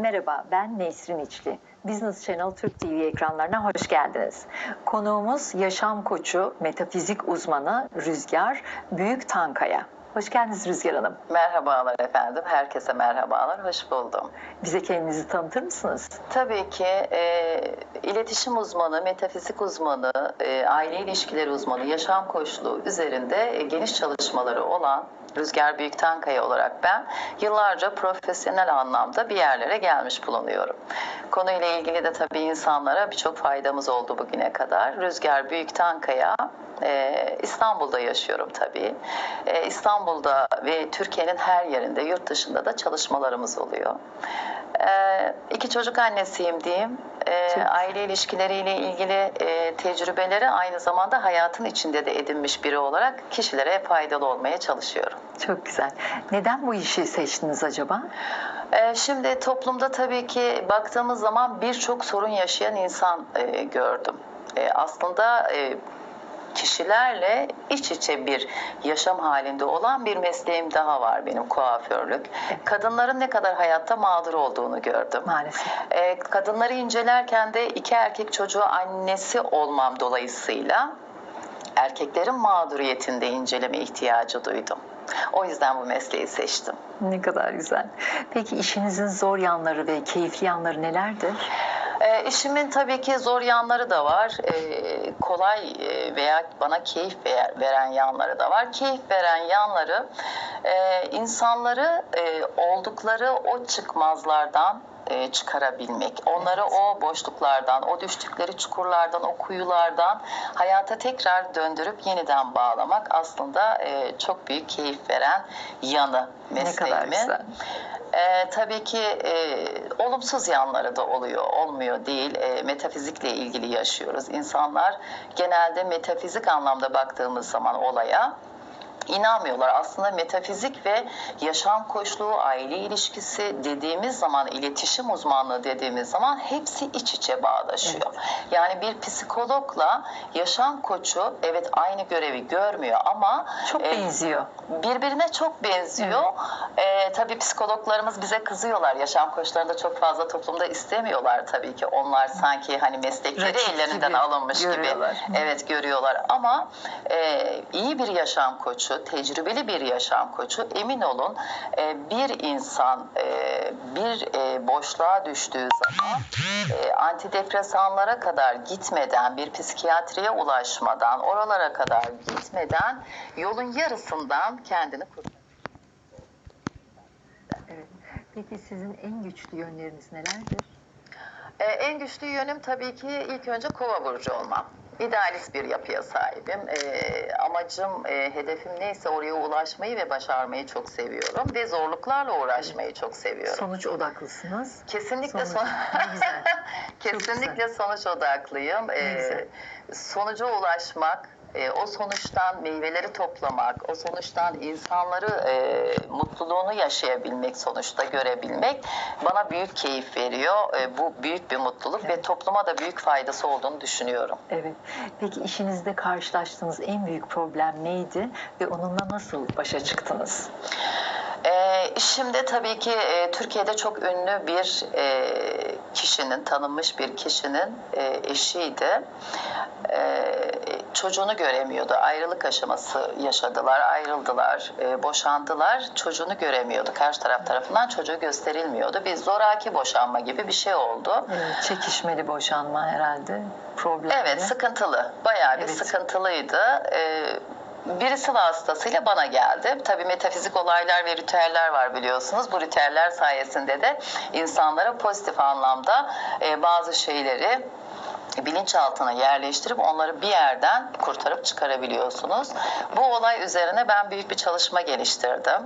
Merhaba, ben Nesrin İçli. Business Channel Türk TV ekranlarına hoş geldiniz. Konuğumuz yaşam koçu, metafizik uzmanı Rüzgar Büyük Tankaya. Hoş geldiniz Rüzgar Hanım. Merhabalar efendim. Herkese merhabalar. Hoş buldum. Bize kendinizi tanıtır mısınız? Tabii ki e, iletişim uzmanı, metafizik uzmanı, e, aile ilişkileri uzmanı, yaşam koçluğu üzerinde e, geniş çalışmaları olan Rüzgar Büyüktenkaya olarak ben yıllarca profesyonel anlamda bir yerlere gelmiş bulunuyorum. Konuyla ilgili de tabii insanlara birçok faydamız oldu bugüne kadar. Rüzgar Büyüktenkaya ee, İstanbul'da yaşıyorum tabii. Ee, İstanbul'da ve Türkiye'nin her yerinde, yurt dışında da çalışmalarımız oluyor. Ee, iki çocuk annesiyim diyeyim. Güzel. aile ilişkileriyle ilgili e, tecrübeleri aynı zamanda hayatın içinde de edinmiş biri olarak kişilere faydalı olmaya çalışıyorum. Çok güzel. Neden bu işi seçtiniz acaba? Ee, Şimdi toplumda tabii ki baktığımız zaman birçok sorun yaşayan insan e, gördüm. E, Aslında e, kişilerle iç içe bir yaşam halinde olan bir mesleğim daha var benim kuaförlük. Kadınların ne kadar hayatta mağdur olduğunu gördüm. Maalesef. E, kadınları incelerken de iki erkek çocuğu annesi olmam dolayısıyla erkeklerin mağduriyetinde inceleme ihtiyacı duydum. O yüzden bu mesleği seçtim. Ne kadar güzel. Peki işinizin zor yanları ve keyifli yanları nelerdir? E, işimin tabii ki zor yanları da var. E, kolay e, veya bana keyif ver- veren yanları da var. Keyif veren yanları e, insanları e, oldukları o çıkmazlardan e, çıkarabilmek. Onları o boşluklardan, o düştükleri çukurlardan, o kuyulardan hayata tekrar döndürüp yeniden bağlamak aslında e, çok büyük keyif veren yanı Ne kadar mesleğimin. güzel. Ee, tabii ki e, olumsuz yanları da oluyor, olmuyor değil. E, metafizikle ilgili yaşıyoruz. İnsanlar genelde metafizik anlamda baktığımız zaman olaya inanmıyorlar. Aslında metafizik ve yaşam koçluğu, aile ilişkisi dediğimiz zaman, iletişim uzmanlığı dediğimiz zaman hepsi iç içe bağdaşıyor. Yani bir psikologla yaşam koçu evet aynı görevi görmüyor ama Çok e, benziyor. birbirine çok benziyor. Ee, tabii psikologlarımız bize kızıyorlar. Yaşam koçlarını da çok fazla toplumda istemiyorlar tabii ki. Onlar sanki hani meslekleri Rakip ellerinden gibi alınmış gibi. görüyorlar. Hı. Evet görüyorlar ama e, iyi bir yaşam koçu, tecrübeli bir yaşam koçu emin olun e, bir insan e, bir e, boşluğa düştüğü zaman e, antidepresanlara kadar gitmeden, bir psikiyatriye ulaşmadan, oralara kadar gitmeden yolun yarısından kendini kurtarır. Evet. Peki sizin en güçlü yönleriniz nelerdir? Ee, en güçlü yönüm tabii ki ilk önce kova burcu olmam. İdealist bir yapıya sahibim. Ee, amacım, e, hedefim neyse oraya ulaşmayı ve başarmayı çok seviyorum. Ve zorluklarla uğraşmayı çok seviyorum. Sonuç odaklısınız. Kesinlikle Sonuç. son... Güzel. Kesinlikle sonuç odaklıyım. Güzel. sonuca ulaşmak, e, o sonuçtan meyveleri toplamak, o sonuçtan insanları e, mutluluğunu yaşayabilmek, sonuçta görebilmek bana büyük keyif veriyor. E, bu büyük bir mutluluk ve Evet. topluma da büyük faydası olduğunu düşünüyorum. Evet. Peki işinizde karşılaştığınız en büyük problem neydi ve onunla nasıl başa çıktınız? E, işimde tabii ki e, Türkiye'de çok ünlü bir e, kişinin, tanınmış bir kişinin e, eşiydi. E, çocuğunu göremiyordu. Ayrılık aşaması yaşadılar, ayrıldılar, e, boşandılar. Çocuğunu göremiyordu. Karşı taraf tarafından çocuğu gösterilmiyordu. Bir zoraki boşanma gibi bir şey oldu. Evet, çekişmeli boşanma herhalde. Problemli. Evet, sıkıntılı. Bayağı bir Evet. sıkıntılıydı. Ee, birisi vasıtasıyla bana geldi. Tabii metafizik olaylar ve ritüeller var biliyorsunuz. Bu ritüeller sayesinde de insanlara pozitif anlamda e, bazı şeyleri bilinçaltına yerleştirip onları bir yerden kurtarıp çıkarabiliyorsunuz. Bu olay üzerine ben büyük bir çalışma geliştirdim.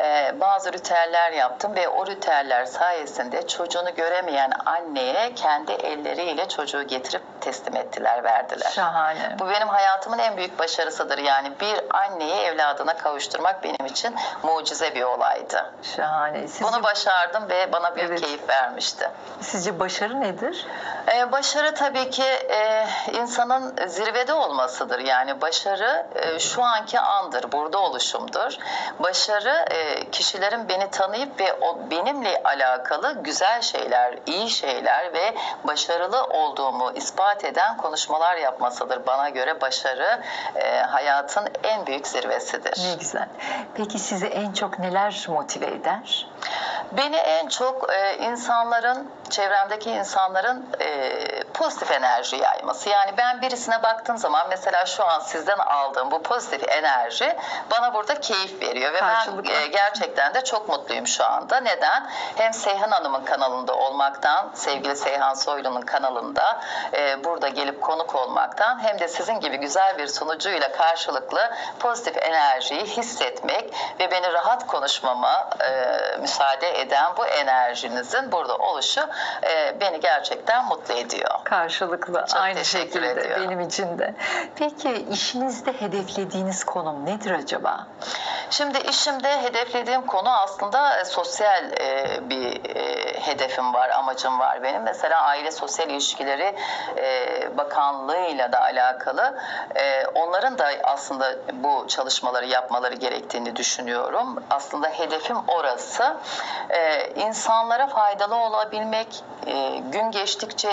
Ee, bazı ritüeller yaptım ve o ritüeller sayesinde çocuğunu göremeyen anneye kendi elleriyle çocuğu getirip teslim ettiler, verdiler. Şahane. Bu benim hayatımın en büyük başarısıdır. Yani bir anneyi evladına kavuşturmak benim için mucize bir olaydı. Şahane. Sizce, Bunu başardım ve bana büyük Evet. keyif vermişti. sizce başarı nedir? Ee, başarı tabii ki e, insanın zirvede olmasıdır. Yani başarı e, şu anki andır, burada oluşumdur. Başarı e, kişilerin beni tanıyıp ve o benimle alakalı güzel şeyler, iyi şeyler ve başarılı olduğumu ispat eden konuşmalar yapmasıdır. Bana göre başarı e, hayatın en büyük zirvesidir. Ne güzel. Peki sizi en çok neler motive eder? Beni en çok e, insanların, çevremdeki insanların e, pozitif enerji yayması. Yani ben birisine baktığım zaman mesela şu an sizden aldığım bu pozitif enerji bana burada keyif veriyor. Ve ben e, gerçekten de çok mutluyum şu anda. Neden? Hem Seyhan Hanım'ın kanalında olmaktan, sevgili Seyhan Soylu'nun kanalında e, burada gelip konuk olmaktan hem de sizin gibi güzel bir sunucuyla karşılıklı pozitif enerjiyi hissetmek ve beni rahat konuşmama e, müsaade eden bu enerjinizin burada oluşu e, beni gerçekten mutlu ediyor. Karşılıklı Çok aynı şekilde ediyorum. benim için de. Peki işinizde hedeflediğiniz konum nedir acaba? Şimdi işimde hedeflediğim konu aslında e, sosyal e, bir e, hedefim var, amacım var benim. Mesela Aile Sosyal İlişkileri Bakanlığı'yla da alakalı. Onların da aslında bu çalışmaları yapmaları gerektiğini düşünüyorum. Aslında hedefim orası. İnsanlara faydalı olabilmek, gün geçtikçe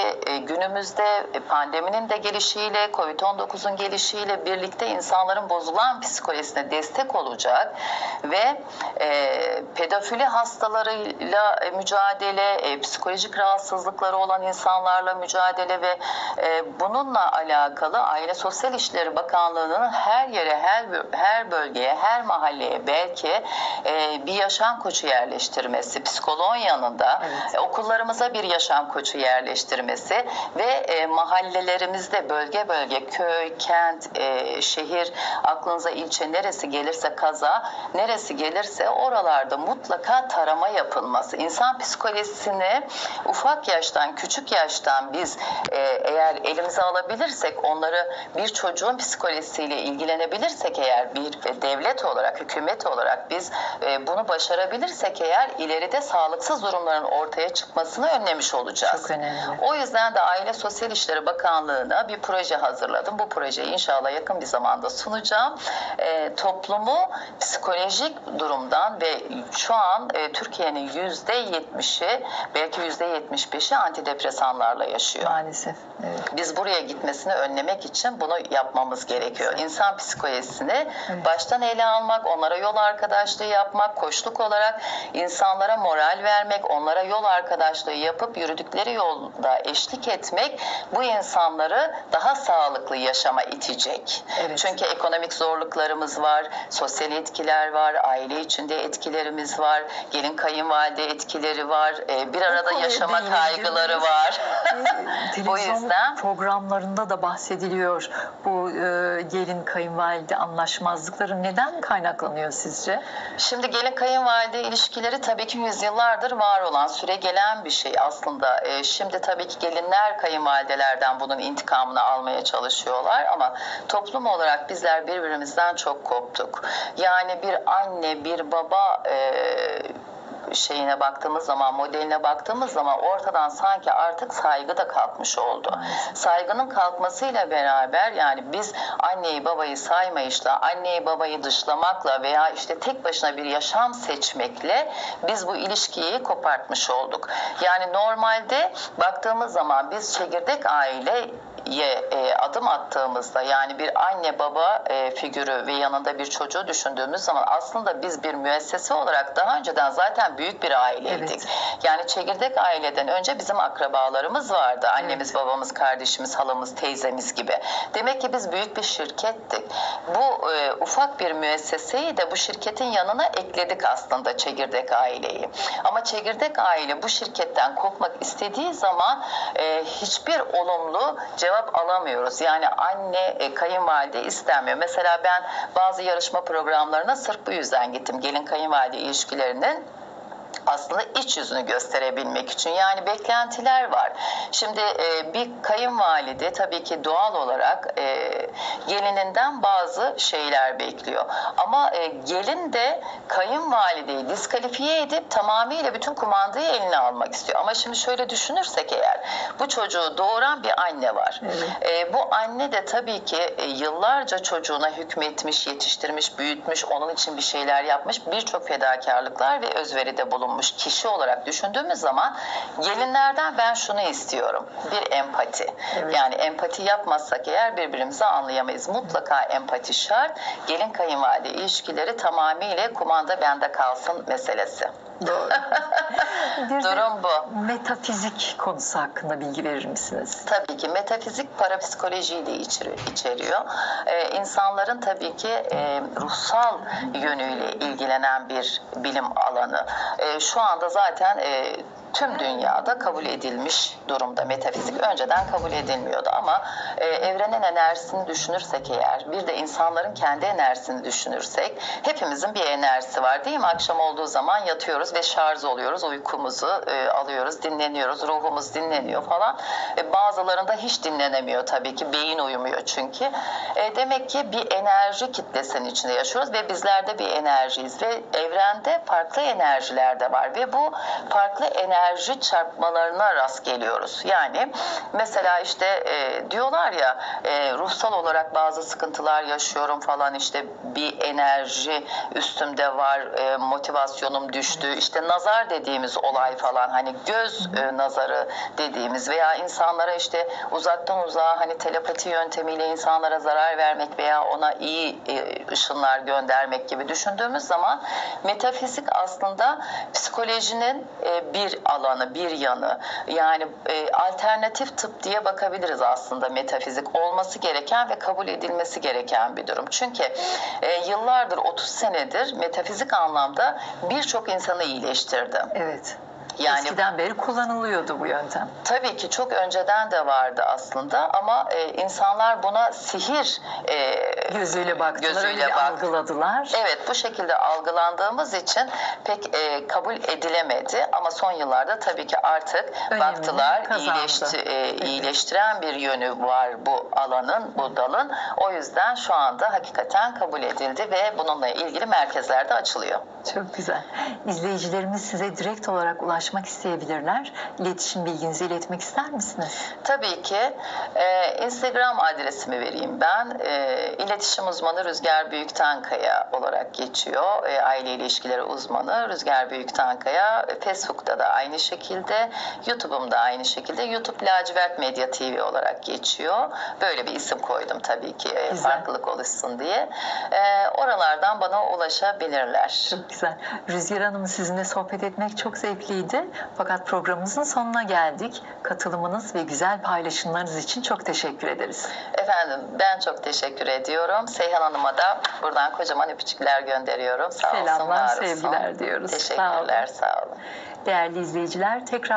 günümüzde e, pandeminin de gelişiyle, Covid-19'un gelişiyle birlikte insanların bozulan psikolojisine destek olacak ve e, pedofili hastalarıyla e, mücadele, e, psikolojik rahatsızlıkları olan insanlarla mücadele ve e, bununla alakalı Aile Sosyal İşleri Bakanlığı'nın her yere, her her bölgeye, her mahalleye belki e, bir yaşam koçu yerleştirmesi, psikoloğun yanında Evet. e, okullarımıza bir yaşam koçu yerleştirmesi ve e, mahallelerimizde bölge bölge köy, kent, e, şehir aklınıza ilçe neresi gelirse kaza neresi gelirse oralarda mutlaka tarama yapılması. İnsan psikolojisini ufak yaştan küçük yaştan biz e, eğer elimize alabilirsek onları bir çocuğun psikolojisiyle ilgilenebilirsek eğer bir devlet olarak hükümet olarak biz e, bunu başarabilirsek eğer ileride sağlıksız durumların ortaya çıkmasını önlemiş olacağız. Çok önemli. O yüzden de Aile Sosyal İşleri Bakanlığı'na bir proje hazırladım. Bu projeyi inşallah yakın bir zamanda sunacağım. E, toplumu psikolojik durumdan ve şu an e, Türkiye'nin yüzde yetmişi belki yüzde yetmiş beşi antidepresanlarla yaşıyor. Maalesef. Evet. Biz buraya gitmesini önlemek için bunu yapmamız gerekiyor. İnsan psikolojisini Evet. baştan ele almak, onlara yol arkadaşlığı yapmak, koçluk olarak insanlara moral vermek, onlara yol arkadaşlığı yapıp yürüdükleri yolda eşlik etmek bu insanları daha sağlıklı yaşama itecek. Evet. Çünkü ekonomik zorluklarımız var, sosyal etkiler var, aile içinde etkilerimiz var, gelin kayınvalide etkileri var, e, bir arada konuya yaşama kaygıları var. Ee, Bu yüzden programlarında da bahsediliyor. Bu e, gelin kayınvalide anlaşmazlıkları neden kaynaklanıyor sizce? Şimdi gelin kayınvalide ilişkileri tabii ki yüzyıllardır var olan süre gelen bir şey aslında. Şimdi tabii ki gelinler kayınvalidelerden bunun intikamını almaya çalışıyorlar ama toplum olarak bizler birbirimizden çok koptuk. Yani bir anne, bir baba e, şeyine baktığımız zaman, modeline baktığımız zaman ortadan sanki artık saygı da kalkmış oldu. Saygının kalkmasıyla beraber yani biz anneyi babayı saymayışla, anneyi babayı dışlamakla veya işte tek başına bir yaşam seçmekle biz bu ilişkiyi kopartmış olduk. Yani normalde baktığımız zaman biz çekirdek aile ye e, adım attığımızda yani bir anne baba e, figürü ve yanında bir çocuğu düşündüğümüz zaman aslında biz bir müessese olarak daha önceden zaten büyük bir aileydik. Evet. Yani çekirdek aileden önce bizim akrabalarımız vardı. Annemiz, babamız, kardeşimiz, halamız, teyzemiz gibi. Demek ki biz büyük bir şirkettik. Bu e, ufak bir müesseseyi de bu şirketin yanına ekledik aslında çekirdek aileyi. Ama çekirdek aile bu şirketten kopmak istediği zaman e, hiçbir olumlu cevap alamıyoruz. Yani anne, e, kayınvalide istenmiyor. Mesela ben bazı yarışma programlarına sırf bu yüzden gittim. Gelin kayınvalide ilişkilerinin aslında iç yüzünü gösterebilmek için. Yani beklentiler var. Şimdi e, bir kayınvalide tabii ki doğal olarak e, gelininden bazı şeyler bekliyor. Ama e, gelin de kayınvalideyi diskalifiye edip tamamıyla bütün kumandayı eline almak istiyor. Ama şimdi şöyle düşünürsek eğer bu çocuğu doğuran bir anne var. Evet. E, bu anne de tabii ki e, yıllarca çocuğuna hükmetmiş, yetiştirmiş, büyütmüş, onun için bir şeyler yapmış, birçok fedakarlıklar ve özveride bulunmuş kişi olarak düşündüğümüz zaman gelinlerden ben şunu istiyorum. Bir empati. Evet. Yani empati yapmazsak eğer birbirimizi anlayamayız. Mutlaka empati şart. Gelin kayınvalide ilişkileri tamamıyla kumanda bende kalsın meselesi. Doğru. Bir Durum bu. metafizik konusu hakkında bilgi verir misiniz? Tabii ki metafizik parapsikolojiyi de içeri- içeriyor. Ee, insanların tabii ki e, ruhsal yönüyle ilgilenen bir bilim alanı. E, şu anda zaten e, tüm dünyada kabul edilmiş durumda metafizik. Önceden kabul edilmiyordu ama e, evrenin enerjisini düşünürsek eğer, bir de insanların kendi enerjisini düşünürsek, hepimizin bir enerjisi var değil mi? Akşam olduğu zaman yatıyoruz ve şarj oluyoruz, uykumuzu e, alıyoruz, dinleniyoruz, ruhumuz dinleniyor falan. E, bazılarında hiç dinlenemiyor tabii ki, beyin uyumuyor çünkü. E, demek ki bir enerji kitlesinin içinde yaşıyoruz ve bizler de bir enerjiyiz ve evrende farklı enerjiler de var ve bu farklı enerji çarpmalarına rast geliyoruz. Yani mesela işte e, diyorlar ya e, ruhsal olarak bazı sıkıntılar yaşıyorum falan işte bir enerji üstümde var, e, motivasyonum düştü. İşte nazar dediğimiz olay falan hani göz e, nazarı dediğimiz veya insanlara işte uzaktan uzağa hani telepati yöntemiyle insanlara zarar vermek veya ona iyi e, ışınlar göndermek gibi düşündüğümüz zaman metafizik aslında psikolojinin e, bir alanı, bir yanı. Yani e, alternatif tıp diye bakabiliriz aslında metafizik olması gereken ve kabul edilmesi gereken bir durum. Çünkü e, yıllardır 30 senedir metafizik anlamda birçok insanı iyileştirdi. Evet. Yani Eskiden beri kullanılıyordu bu yöntem. Tabii ki çok önceden de vardı aslında ama e, insanlar buna sihir e, Gözüyle baktılar, gözüyle öyle bak- algıladılar. Evet bu şekilde algılandığımız için pek e, kabul edilemedi ama son yıllarda tabii ki artık Önemini baktılar kazandı. iyileşti, e, iyileştiren bir yönü var bu alanın, bu dalın. O yüzden şu anda hakikaten kabul edildi ve bununla ilgili merkezlerde açılıyor. Çok güzel. İzleyicilerimiz size direkt olarak ulaşmak isteyebilirler. İletişim bilginizi iletmek ister misiniz? Tabii ki e, Instagram adresimi vereyim ben. E, iletişim uzmanı Rüzgar Büyüktankaya olarak geçiyor. E, aile ilişkileri uzmanı Rüzgar Büyüktankaya. E, Facebook'ta da aynı şekilde. YouTube'umda aynı şekilde. YouTube Lacivert Medya TV olarak geçiyor. Böyle bir isim koydum tabii ki e, Güzel. farklılık oluşsun diye. E, oralardan bana ulaşabilirler. Çok güzel. Rüzgar Hanım sizinle sohbet etmek çok zevkliydi. Fakat programımızın sonuna geldik. Katılımınız ve güzel paylaşımlarınız için çok teşekkür ederiz. Efendim ben çok teşekkür ediyorum. Seyhan Hanım'a da buradan kocaman öpücükler gönderiyorum. Sağ olsun, Selamlar, olsun. sevgiler diyoruz. Sağ olun. Teşekkürler, sağ olun. Değerli izleyiciler tekrar